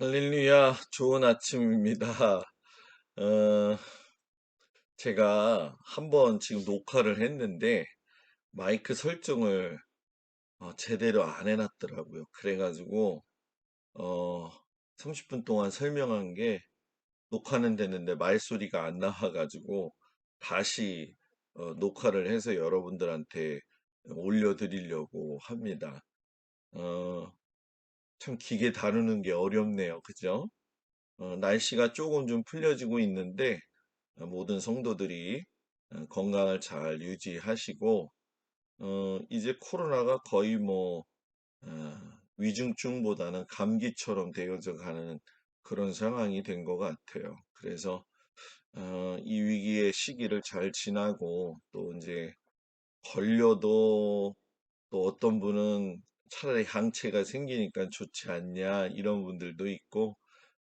할렐루야, 좋은 아침입니다. 어, 제가 한번 지금 녹화를 했는데 마이크 설정을 어, 제대로 안 해놨더라고요. 그래가지고 어, 30분 동안 설명한 게 녹화는 됐는데 말소리가 안 나와가지고 다시 어, 녹화를 해서 여러분들한테 올려드리려고 합니다. 어, 참 기계 다루는 게 어렵네요. 그죠? 어, 날씨가 조금 좀 풀려지고 있는데 어, 모든 성도들이 어, 건강을 잘 유지하시고 어, 이제 코로나가 거의 뭐 어, 위중증보다는 감기처럼 되어져 가는 그런 상황이 된 것 같아요. 그래서 어, 이 위기의 시기를 잘 지나고 또 이제 걸려도 또 어떤 분은 차라리 항체가 생기니까 좋지 않냐 이런 분들도 있고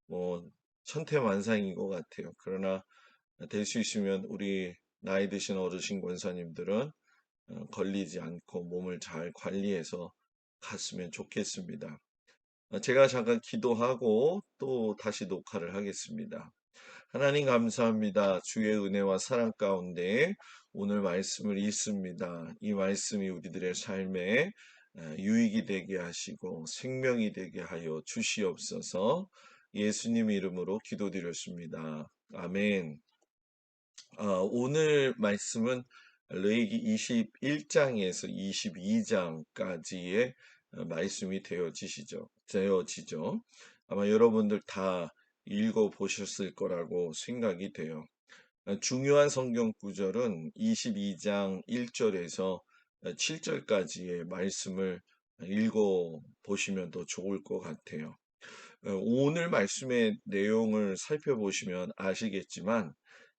뭐 천태만상인 것 같아요. 그러나 될 수 있으면 우리 나이 드신 어르신 권사님들은 어, 걸리지 않고 몸을 잘 관리해서 갔으면 좋겠습니다. 어, 제가 잠깐 기도하고 또 다시 녹화를 하겠습니다. 하나님 감사합니다. 주의 은혜와 사랑 가운데 오늘 말씀을 읽습니다. 이 말씀이 우리들의 삶에 어, 유익이 되게 하시고 생명이 되게 하여 주시옵소서 예수님 이름으로 기도드렸습니다. 아멘. 아, 오늘 말씀은 레이기 21장에서 22장까지의 어, 말씀이 되어지시죠. 되어지죠. 아마 여러분들 다 읽어 보셨을 거라고 생각이 돼요. 어, 중요한 성경 구절은 22장 1절에서 7절까지의 말씀을 읽어 보시면 더 좋을 것 같아요. 어, 오늘 말씀의 내용을 살펴보시면 아시겠지만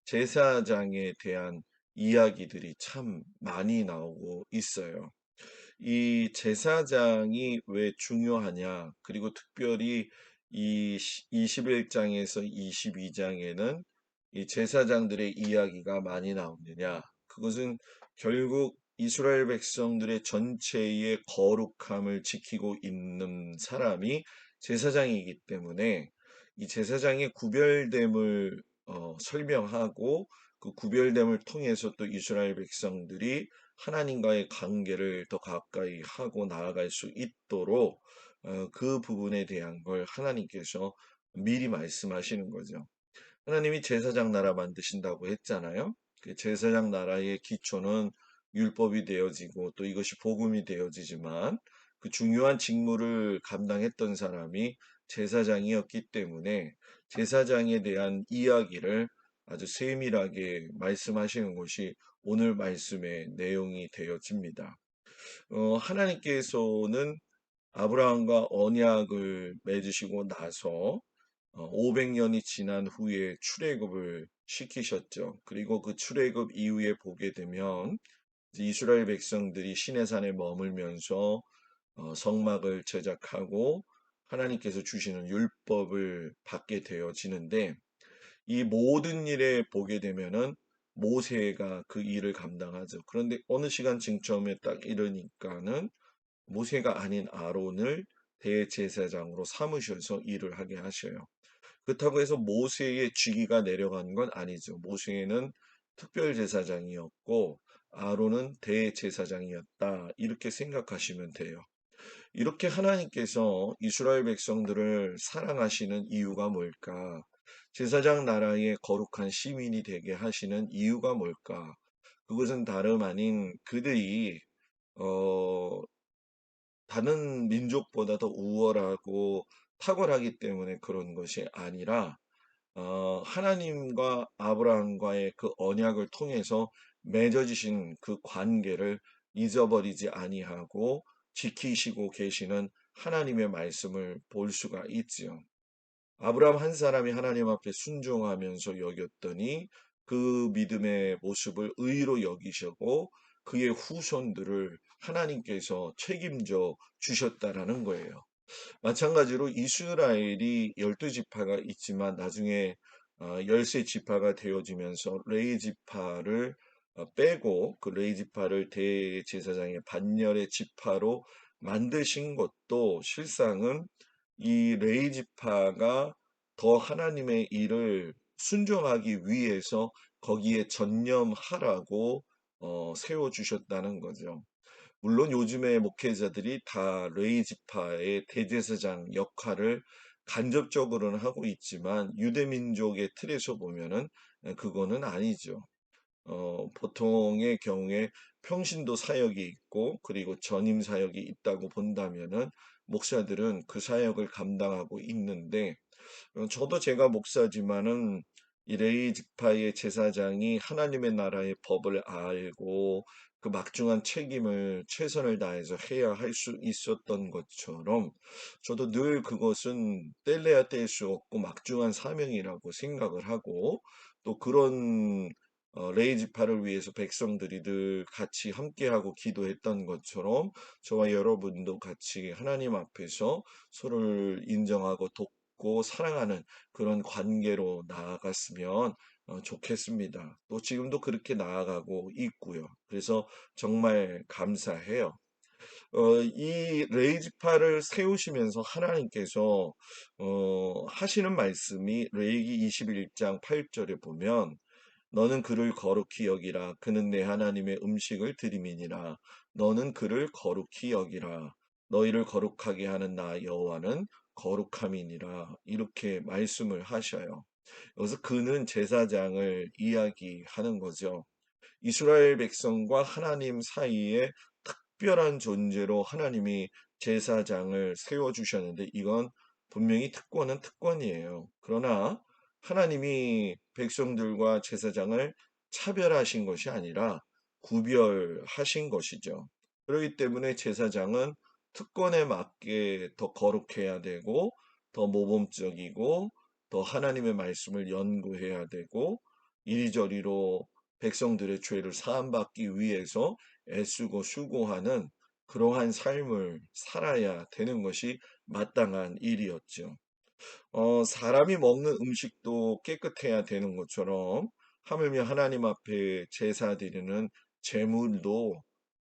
제사장에 대한 이야기들이 참 많이 나오고 있어요. 이 제사장이 왜 중요하냐, 그리고 특별히 이 21장에서 22장에는 이 제사장들의 이야기가 많이 나오느냐, 그것은 결국 이스라엘 백성들의 전체의 거룩함을 지키고 있는 사람이 제사장이기 때문에 이 제사장의 구별됨을 어, 설명하고 그 구별됨을 통해서 또 이스라엘 백성들이 하나님과의 관계를 더 가까이 하고 나아갈 수 있도록 어, 그 부분에 대한 걸 하나님께서 미리 말씀하시는 거죠. 하나님이 제사장 나라 만드신다고 했잖아요. 그 제사장 나라의 기초는 율법이 되어지고 또 이것이 복음이 되어지지만 그 중요한 직무를 감당했던 사람이 제사장이었기 때문에 제사장에 대한 이야기를 아주 세밀하게 말씀하시는 것이 오늘 말씀의 내용이 되어집니다. 어, 하나님께서는 아브라함과 언약을 맺으시고 나서 어, 500년이 지난 후에 출애굽을 시키셨죠. 그리고 그 출애굽 이후에 보게 되면 이스라엘 백성들이 시내산에 머물면서 어, 성막을 제작하고 하나님께서 주시는 율법을 받게 되어지는데 이 모든 일에 보게 되면은 모세가 그 일을 감당하죠. 그런데 어느 시간 징점에 딱 이르니까는 모세가 아닌 아론을 대제사장으로 삼으셔서 일을 하게 하셔요. 그렇다고 해서 모세의 직위가 내려간 건 아니죠. 모세는 특별제사장이었고 아론은 대제사장이었다. 이렇게 생각하시면 돼요. 이렇게 하나님께서 이스라엘 백성들을 사랑하시는 이유가 뭘까? 제사장 나라의 거룩한 시민이 되게 하시는 이유가 뭘까? 그것은 다름 아닌 그들이 어, 다른 민족보다 더 우월하고 탁월하기 때문에 그런 것이 아니라 어, 하나님과 아브라함과의 그 언약을 통해서 맺어지신 그 관계를 잊어버리지 아니하고 지키시고 계시는 하나님의 말씀을 볼 수가 있지요. 아브라함 한 사람이 하나님 앞에 순종하면서 여겼더니 그 믿음의 모습을 의로 여기시고 그의 후손들을 하나님께서 책임져 주셨다라는 거예요. 마찬가지로 이스라엘이 열두 지파가 있지만 나중에 어, 열세 지파가 되어지면서 레이 지파를 어, 빼고 그 레이 지파를 대제사장의 반열의 지파로 만드신 것도 실상은 이 레위 지파가 더 하나님의 일을 순종하기 위해서 거기에 전념하라고 어, 세워주셨다는 거죠. 물론 요즘의 목회자들이 다 레위 지파의 대제사장 역할을 간접적으로는 하고 있지만 유대 민족의 틀에서 보면은 그거는 아니죠. 어, 보통의 경우에 평신도 사역이 있고 그리고 전임 사역이 있다고 본다면은 목사들은 그 사역을 감당하고 있는데 어, 저도 제가 목사지만은 이 레위 지파의 제사장이 하나님의 나라의 법을 알고 그 막중한 책임을 최선을 다해서 해야 할 수 있었던 것처럼 저도 늘 그것은 뗄래야 뗄 수 없고 막중한 사명이라고 생각을 하고 또 그런 어, 레이 지파를 위해서 백성들이 늘 같이 함께하고 기도했던 것처럼 저와 여러분도 같이 하나님 앞에서 서로를 인정하고 돕고 사랑하는 그런 관계로 나아갔으면 어, 좋겠습니다. 또 지금도 그렇게 나아가고 있고요. 그래서 정말 감사해요. 어, 이 레이지파를 세우시면서 하나님께서 어, 하시는 말씀이 레이기 21장 8절에 보면 너는 그를 거룩히 여기라 그는 내 하나님의 음식을 드림이니라 너는 그를 거룩히 여기라 너희를 거룩하게 하는 나 여호와는 거룩함이니라 이렇게 말씀을 하셔요. 여기서 그는 제사장을 이야기하는 거죠. 이스라엘 백성과 하나님 사이에 특별한 존재로 하나님이 제사장을 세워주셨는데 이건 분명히 특권은 특권이에요. 그러나 하나님이 백성들과 제사장을 차별하신 것이 아니라 구별하신 것이죠. 그렇기 때문에 제사장은 특권에 맞게 더 거룩해야 되고 더 모범적이고 더 하나님의 말씀을 연구해야 되고 이리저리로 백성들의 죄를 사함받기 위해서 애쓰고 수고하는 그러한 삶을 살아야 되는 것이 마땅한 일이었죠. 어, 사람이 먹는 음식도 깨끗해야 되는 것처럼 하물며 하나님 앞에 제사 드리는 제물도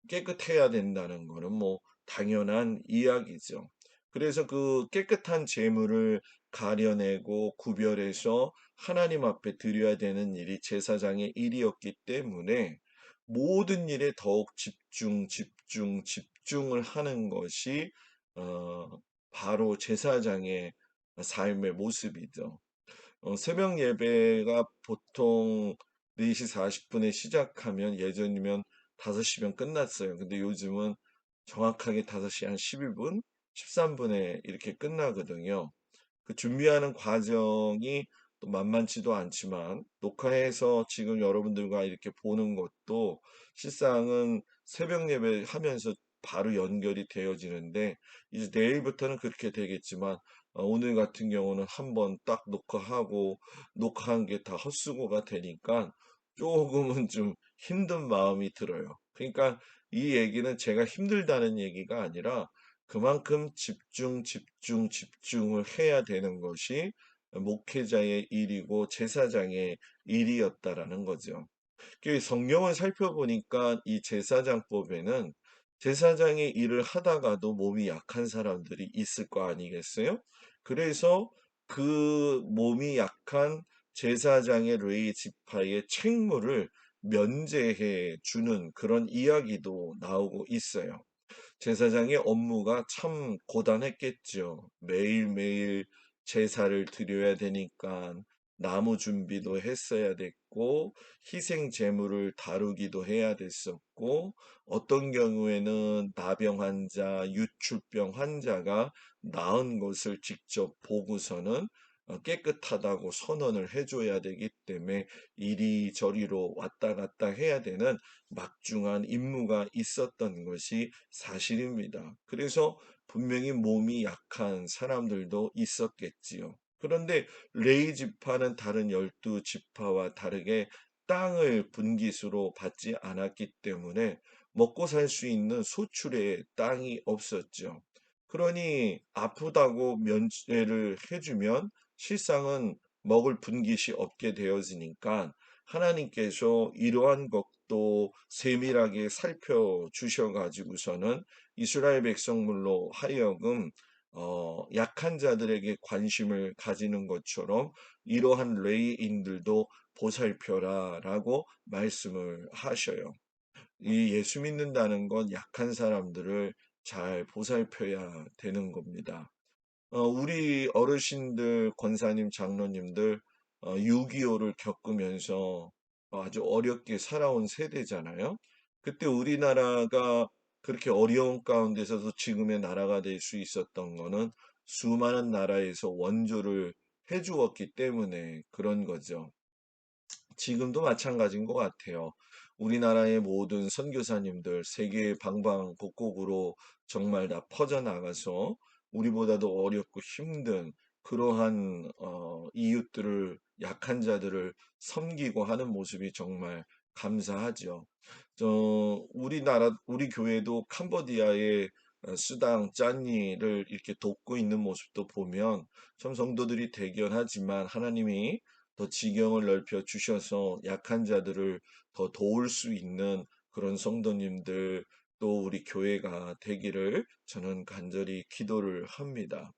깨끗해야 된다는 것은 뭐 당연한 이야기죠. 그래서 그 깨끗한 제물을 가려내고 구별해서 하나님 앞에 드려야 되는 일이 제사장의 일이었기 때문에 모든 일에 더욱 집중, 집중, 집중을 하는 것이 어, 바로 제사장의 삶의 모습이죠. 어, 새벽 예배가 보통 4시 40분에 시작하면 예전이면 5시면 끝났어요. 근데 요즘은 정확하게 5시 한 12분, 13분에 이렇게 끝나거든요. 그 준비하는 과정이 또 만만치도 않지만 녹화해서 지금 여러분들과 이렇게 보는 것도 실상은 새벽 예배 하면서 바로 연결이 되어지는데 이제 내일부터는 그렇게 되겠지만 어, 오늘 같은 경우는 한번 딱 녹화하고 녹화한 게 다 헛수고가 되니까 조금은 좀 힘든 마음이 들어요. 그러니까 이 얘기는 제가 힘들다는 얘기가 아니라 그만큼 집중, 집중, 집중을 해야 되는 것이 목회자의 일이고 제사장의 일이었다라는 거죠. 그 성경을 살펴보니까 이 제사장법에는 제사장의 일을 하다가도 몸이 약한 사람들이 있을 거 아니겠어요? 그래서 그 몸이 약한 제사장의 레이 지파의 책무를 면제해 주는 그런 이야기도 나오고 있어요. 제사장의 업무가 참 고단했겠죠. 매일매일 제사를 드려야 되니까 나무 준비도 했어야 됐고 희생 제물을 다루기도 해야 됐었고 어떤 경우에는 나병 환자, 유출병 환자가 나은 것을 직접 보고서는 어, 깨끗하다고 선언을 해줘야 되기 때문에 이리저리로 왔다 갔다 해야 되는 막중한 임무가 있었던 것이 사실입니다. 그래서 분명히 몸이 약한 사람들도 있었겠지요. 그런데 레이 지파는 다른 열두 지파와 다르게 땅을 분기수로 받지 않았기 때문에 먹고 살 수 있는 소출의 땅이 없었죠. 그러니 아프다고 면제를 해주면 실상은 먹을 분깃이 없게 되어지니까 하나님께서 이러한 것도 세밀하게 살펴주셔가지고서는 이스라엘 백성물로 하여금 어, 약한 자들에게 관심을 가지는 것처럼 이러한 레이인들도 보살펴라 라고 말씀을 하셔요. 이 예수 믿는다는 건 약한 사람들을 잘 보살펴야 되는 겁니다. 어, 우리 어르신들, 권사님, 장로님들 어, 6.25를 겪으면서 아주 어렵게 살아온 세대잖아요. 그때 우리나라가 그렇게 어려운 가운데서도 지금의 나라가 될 수 있었던 거는 수많은 나라에서 원조를 해주었기 때문에 그런 거죠. 지금도 마찬가지인 것 같아요. 우리나라의 모든 선교사님들 세계 방방곡곡으로 정말 다 퍼져나가서 우리보다도 어렵고 힘든 그러한 어, 이웃들을 약한 자들을 섬기고 하는 모습이 정말 감사하죠. 저 우리나라 우리 교회도 캄보디아의 어, 수당 짠니를 이렇게 돕고 있는 모습도 보면 참 성도들이 대견하지만 하나님이 더 지경을 넓혀 주셔서 약한 자들을 더 도울 수 있는 그런 성도님들 또 우리 교회가 되기를 저는 간절히 기도를 합니다.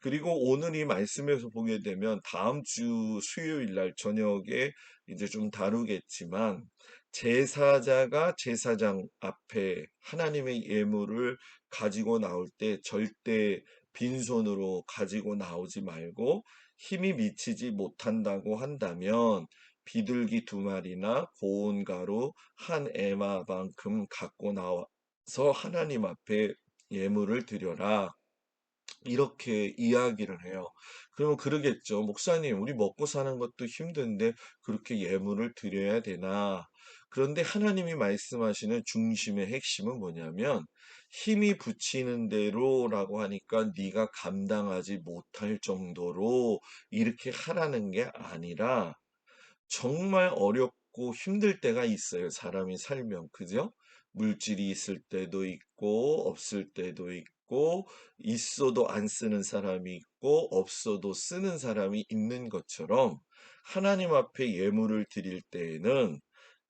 그리고 오늘 이 말씀에서 보게 되면 다음 주 수요일 날 저녁에 이제 좀 다루겠지만 제사자가 제사장 앞에 하나님의 예물을 가지고 나올 때 절대 빈손으로 가지고 나오지 말고 힘이 미치지 못한다고 한다면 비둘기 두 마리나 고운 가루 한 에마만큼 갖고 나와서 하나님 앞에 예물을 드려라. 이렇게 이야기를 해요. 그러면 그러겠죠. 목사님, 우리 먹고 사는 것도 힘든데 그렇게 예물을 드려야 되나? 그런데 하나님이 말씀하시는 중심의 핵심은 뭐냐면 힘이 붙이는 대로라고 하니까 네가 감당하지 못할 정도로 이렇게 하라는 게 아니라 정말 어렵고 힘들 때가 있어요. 사람이 살면. 그죠? 물질이 있을 때도 있고 없을 때도 있고 있어도 안 쓰는 사람이 있고 없어도 쓰는 사람이 있는 것처럼 하나님 앞에 예물을 드릴 때에는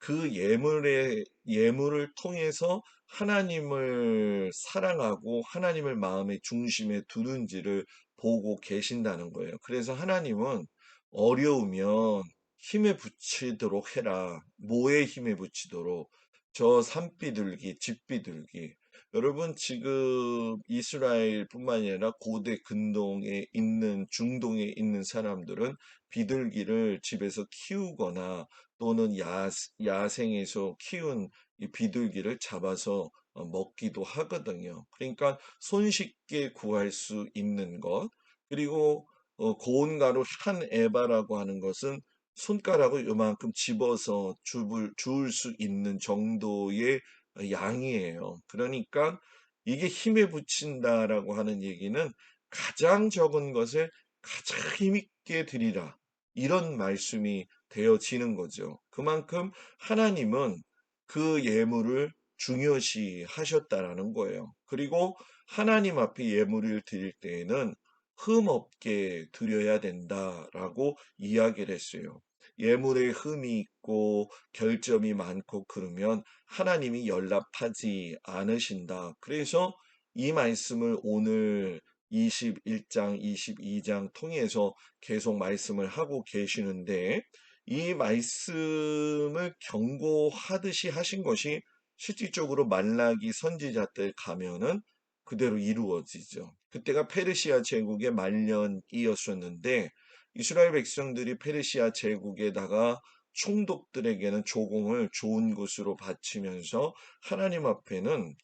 그 예물의 예물을 통해서 하나님을 사랑하고 하나님을 마음의 중심에 두는지를 보고 계신다는 거예요. 그래서 하나님은 어려우면 힘에 붙이도록 해라. 뭐에 힘에 붙이도록? 저 산비둘기, 집비둘기. 여러분 지금 이스라엘뿐만 아니라 고대 근동에 있는 중동에 있는 사람들은 비둘기를 집에서 키우거나 또는 야, 야생에서 키운 이 비둘기를 잡아서 어, 먹기도 하거든요. 그러니까 손쉽게 구할 수 있는 것 그리고 어, 고운 가루 한 에바라고 하는 것은 손가락을 요만큼 집어서 줍을, 주울 수 있는 정도의 양이에요. 그러니까 이게 힘에 붙인다라고 하는 얘기는 가장 적은 것을 가장 힘있게 드리라. 이런 말씀이 되어지는 거죠. 그만큼 하나님은 그 예물을 중요시 하셨다라는 거예요. 그리고 하나님 앞에 예물을 드릴 때에는 흠 없게 드려야 된다라고 이야기를 했어요. 예물에 흠이 있고 결점이 많고 그러면 하나님이 연락하지 않으신다. 그래서 이 말씀을 오늘 21장, 22장 통해서 계속 말씀을 하고 계시는데 이 말씀을 경고하듯이 하신 것이 실질적으로 말라기 선지자 때 가면은 그대로 이루어지죠. 그때가 페르시아 제국의 말년이었었는데 이스라엘 백성들이 페르시아 제국에다가 총독들에게는 조공을 좋은 곳으로 바치면서 하나님 앞에는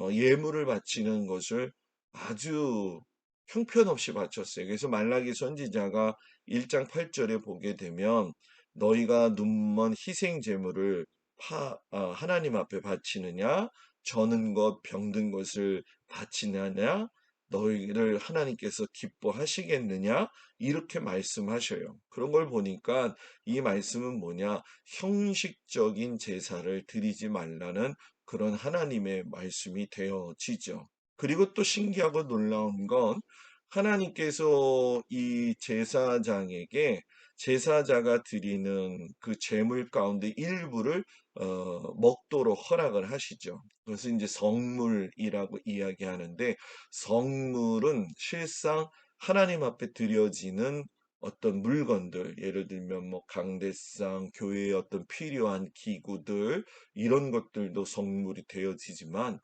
어, 예물을 바치는 것을 아주 형편없이 바쳤어요. 그래서 말라기 선지자가 1장 8절에 보게 되면 너희가 눈먼 희생 제물을 파, 아, 하나님 앞에 바치느냐 저는 것 병든 것을 바치느냐 너희를 하나님께서 기뻐하시겠느냐 이렇게 말씀하셔요. 그런 걸 보니까 이 말씀은 뭐냐 형식적인 제사를 드리지 말라는 그런 하나님의 말씀이 되어지죠. 그리고 또 신기하고 놀라운 건 하나님께서 이 제사장에게 제사자가 드리는 그 제물 가운데 일부를 어 먹도록 허락을 하시죠. 그것을 인제 성물이라고 이야기하는데 성물은 실상 하나님 앞에 드려지는 어떤 물건들 예를 들면 뭐 강대상, 교회의 어떤 필요한 기구들 이런 것들도 성물이 되어지지만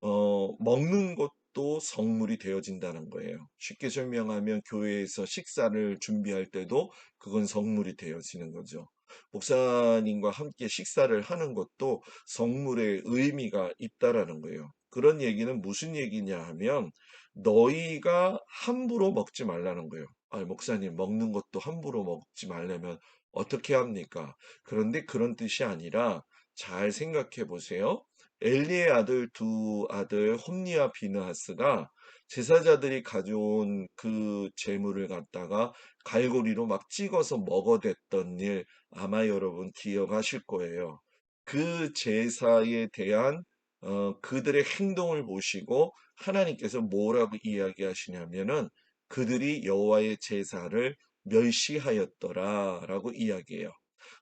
어 먹는 것도 성물이 되어진다는 거예요. 쉽게 설명하면 교회에서 식사를 준비할 때도 그건 성물이 되어지는 거죠. 목사님과 함께 식사를 하는 것도 성물의 의미가 있다라는 거예요. 그런 얘기는 무슨 얘기냐 하면 너희가 함부로 먹지 말라는 거예요. 아, 목사님 먹는 것도 함부로 먹지 말려면 어떻게 합니까? 그런데 그런 뜻이 아니라 잘 생각해 보세요. 엘리의 아들 두 아들 홈니와 비느하스가 제사자들이 가져온 그 제물을 갖다가 갈고리로 막 찍어서 먹어댔던 일 아마 여러분 기억하실 거예요. 그 제사에 대한 어, 그들의 행동을 보시고 하나님께서 뭐라고 이야기하시냐면은 그들이 여호와의 제사를 멸시하였더라라고 이야기해요.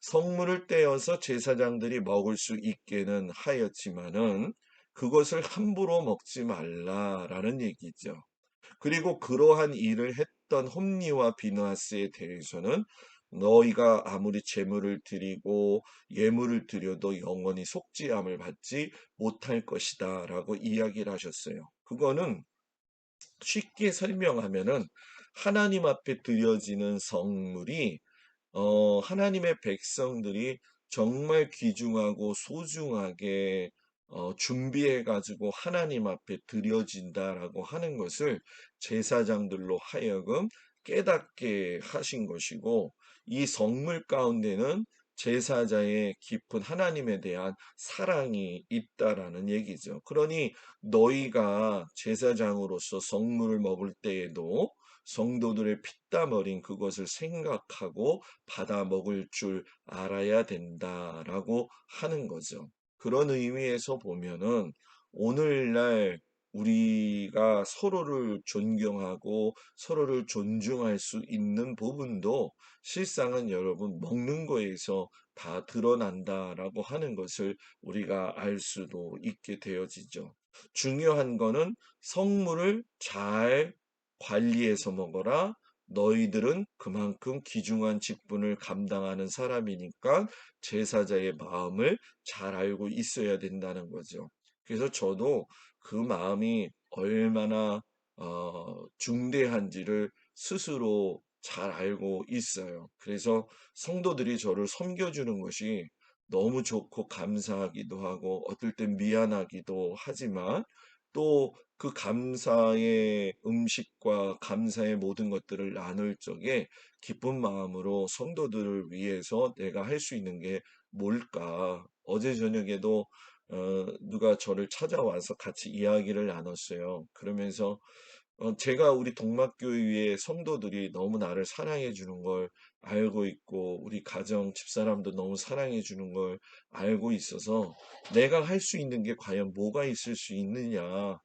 성물을 떼어서 제사장들이 먹을 수 있게는 하였지만은 그것을 함부로 먹지 말라라는 얘기죠. 그리고 그러한 일을 했던 홈니와 비누아스에 대해서는 너희가 아무리 재물을 드리고 예물을 드려도 영원히 속죄함을 받지 못할 것이다 라고 이야기를 하셨어요. 그거는 쉽게 설명하면은 하나님 앞에 드려지는 성물이 어, 하나님의 백성들이 정말 귀중하고 소중하게 어, 준비해 가지고 하나님 앞에 드려진다라고 하는 것을 제사장들로 하여금 깨닫게 하신 것이고 이 성물 가운데는 제사자의 깊은 하나님에 대한 사랑이 있다라는 얘기죠. 그러니 너희가 제사장으로서 성물을 먹을 때에도 성도들의 피땀 어린 그것을 생각하고 받아 먹을 줄 알아야 된다라고 하는 거죠. 그런 의미에서 보면은 오늘날 우리가 서로를 존경하고 서로를 존중할 수 있는 부분도 실상은 여러분 먹는 거에서 다 드러난다라고 하는 것을 우리가 알 수도 있게 되어지죠. 중요한 거는 성물을 잘 관리해서 먹어라. 너희들은 그만큼 귀중한 직분을 감당하는 사람이니까 제사자의 마음을 잘 알고 있어야 된다는 거죠. 그래서 저도 그 마음이 얼마나 어, 중대한지를 스스로 잘 알고 있어요. 그래서 성도들이 저를 섬겨주는 것이 너무 좋고 감사하기도 하고 어떨 땐 미안하기도 하지만 또 그 감사의 음식과 감사의 모든 것들을 나눌 적에 기쁜 마음으로 성도들을 위해서 내가 할 수 있는 게 뭘까? 어제 저녁에도 어, 누가 저를 찾아와서 같이 이야기를 나눴어요. 그러면서 어, 제가 우리 동막교회의 성도들이 너무 나를 사랑해 주는 걸 알고 있고 우리 가정 집사람도 너무 사랑해 주는 걸 알고 있어서 내가 할 수 있는 게 과연 뭐가 있을 수 있느냐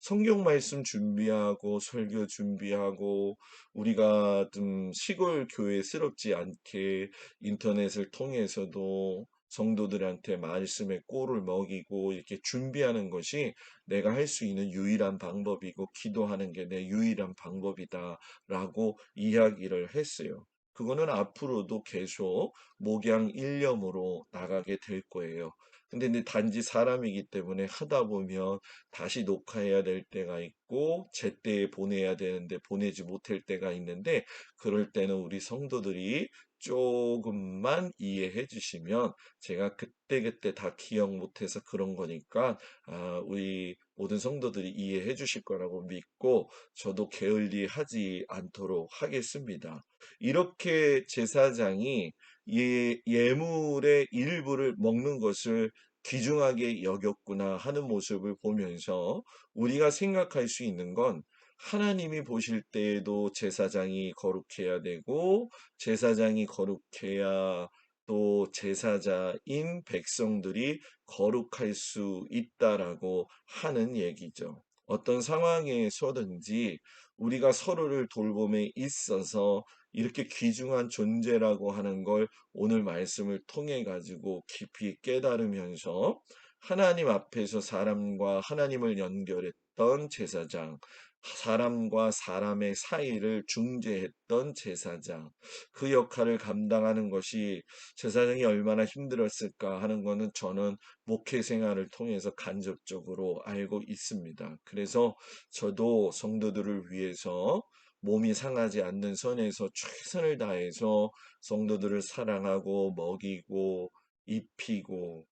성경 말씀 준비하고 설교 준비하고 우리가 좀 시골 교회스럽지 않게 인터넷을 통해서도 성도들한테 말씀의 꼴을 먹이고 이렇게 준비하는 것이 내가 할 수 있는 유일한 방법이고 기도하는 게 내 유일한 방법이다라고 이야기를 했어요. 그거는 앞으로도 계속 목양 일념으로 나가게 될 거예요. 근데 이제 단지 사람이기 때문에 하다 보면 다시 녹화해야 될 때가 있고 제때에 보내야 되는데 보내지 못할 때가 있는데 그럴 때는 우리 성도들이 조금만 이해해 주시면 제가 그때그때 다 기억 못해서 그런 거니까 아, 우리 모든 성도들이 이해해 주실 거라고 믿고 저도 게을리 하지 않도록 하겠습니다. 이렇게 제사장이 예, 예물의 일부를 먹는 것을 귀중하게 여겼구나 하는 모습을 보면서 우리가 생각할 수 있는 건 하나님이 보실 때에도 제사장이 거룩해야 되고 제사장이 거룩해야 또 제사자인 백성들이 거룩할 수 있다라고 하는 얘기죠. 어떤 상황에서든지 우리가 서로를 돌봄에 있어서 이렇게 귀중한 존재라고 하는 걸 오늘 말씀을 통해 가지고 깊이 깨달으면서 하나님 앞에서 사람과 하나님을 연결했던 제사장, 사람과 사람의 사이를 중재했던 제사장, 그 역할을 감당하는 것이 제사장이 얼마나 힘들었을까 하는 것은 저는 목회 생활을 통해서 간접적으로 알고 있습니다. 그래서 저도 성도들을 위해서 몸이 상하지 않는 선에서 최선을 다해서 성도들을 사랑하고 먹이고 입히고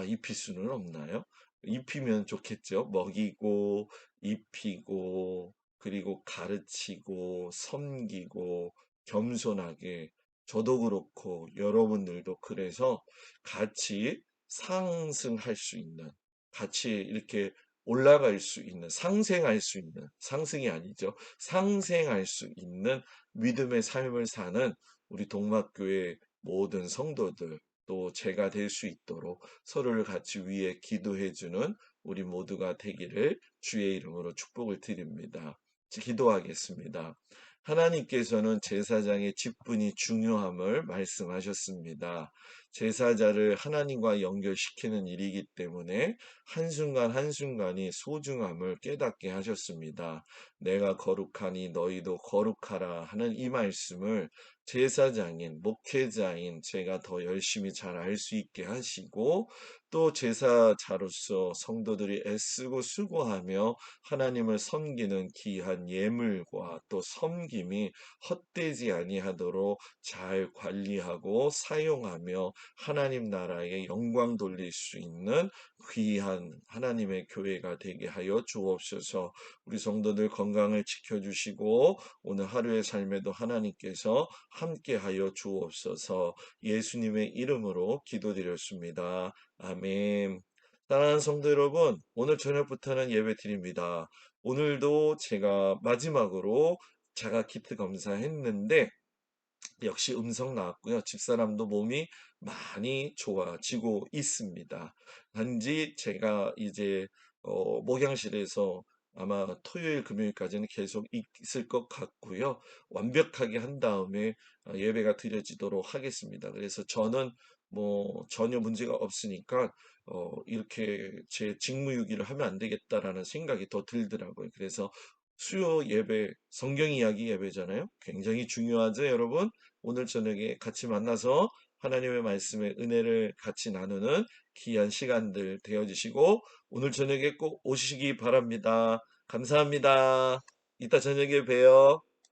아, 입힐 수는 없나요? 입히면 좋겠죠. 먹이고 입히고 그리고 가르치고 섬기고 겸손하게 저도 그렇고 여러분들도 그래서 같이 상승할 수 있는 같이 이렇게 올라갈 수 있는 상생할 수 있는 상승이 아니죠. 상생할 수 있는 믿음의 삶을 사는 우리 동막교회 모든 성도들 또 제가 될 수 있도록 서로를 같이 위해 기도해 주는 우리 모두가 되기를 주의 이름으로 축복을 드립니다. 기도하겠습니다. 하나님께서는 제사장의 직분이 중요함을 말씀하셨습니다. 제사자를 하나님과 연결시키는 일이기 때문에 한순간 한순간이 소중함을 깨닫게 하셨습니다. 내가 거룩하니 너희도 거룩하라 하는 이 말씀을 제사장인, 목회자인 제가 더 열심히 잘 알 수 있게 하시고 또 제사자로서 성도들이 애쓰고 수고하며 하나님을 섬기는 귀한 예물과 또 섬김이 헛되지 아니하도록 잘 관리하고 사용하며 하나님 나라에 영광 돌릴 수 있는 귀한 하나님의 교회가 되게 하여 주옵소서. 우리 성도들 건강을 지켜주시고 오늘 하루의 삶에도 하나님께서 함께 하여 주옵소서. 예수님의 이름으로 기도드렸습니다. 아멘. 사랑하는 성도 여러분, 오늘 저녁부터는 예배 드립니다. 오늘도 제가 마지막으로 자가 키트 검사했는데 역시 음성 나왔고요. 집사람도 몸이 많이 좋아지고 있습니다. 단지 제가 이제 어, 목양실에서 아마 토요일, 금요일까지는 계속 있을 것 같고요. 완벽하게 한 다음에 어, 예배가 드려지도록 하겠습니다. 그래서 저는 뭐 전혀 문제가 없으니까 어, 이렇게 제 직무유기를 하면 안 되겠다라는 생각이 더 들더라고요. 그래서 수요 예배, 성경 이야기 예배잖아요. 굉장히 중요하죠, 여러분? 오늘 저녁에 같이 만나서 하나님의 말씀의 은혜를 같이 나누는 귀한 시간들 되어주시고 오늘 저녁에 꼭 오시기 바랍니다. 감사합니다. 이따 저녁에 봬요.